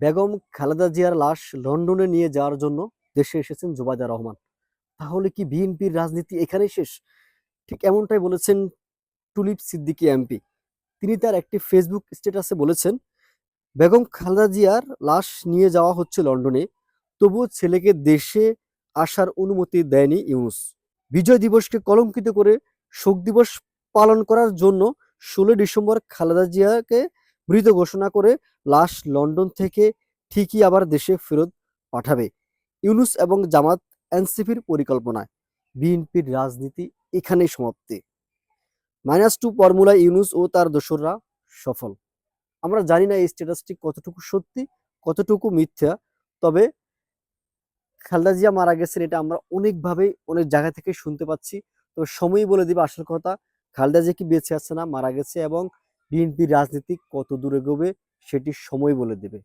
বেগম খালেদা জিয়ার লাশ লন্ডনে নিয়ে যাওয়ার জন্য দেশে এসেছেন জোবায়দা রহমান। তাহলে কি বিএনপির রাজনীতি এখানেই শেষ? ঠিক এমনটাই বলেছেন টুলিপ সিদ্দিকী এমপি। তিনি তার একটি ফেসবুক স্ট্যাটাসে বলেছেন, বেগম খালেদা জিয়ার লাশ নিয়ে যাওয়া হচ্ছে লন্ডনে, তবুও ছেলেকে দেশে আসার অনুমতি দেয়নি ইউনুস। বিজয় দিবসকে কলঙ্কিত করে শোক দিবস পালন করার জন্য ষোলো ডিসেম্বর খালেদা জিয়াকে মৃত ঘোষণা করে লাশ লন্ডন থেকে ঠিকই আবার দেশে ফেরত পাঠাবে। ইউনুস এবং জামাত এনসিপির পরিকল্পনায় বিএনপির রাজনীতি এখানেই সমাপ্তি। মাইনাস টু ফর্মুলা ইউনুস ও তার দোসররা সফল। আমরা জানি না এই স্ট্যাটাসটি কতটুকু সত্যি, কতটুকু মিথ্যা, তবে খালদা জিয়া মারা গেছেন এটা আমরা অনেকভাবে অনেক জায়গা থেকে শুনতে পাচ্ছি। তবে সময়ই বলে দিবে আসল কথা, খালেদা জিয়া কি বেঁচে আছে না মারা গেছে এবং বিএনপির রাজনীতি কত দূর এগোবে সেটি সময় বলে দেবে।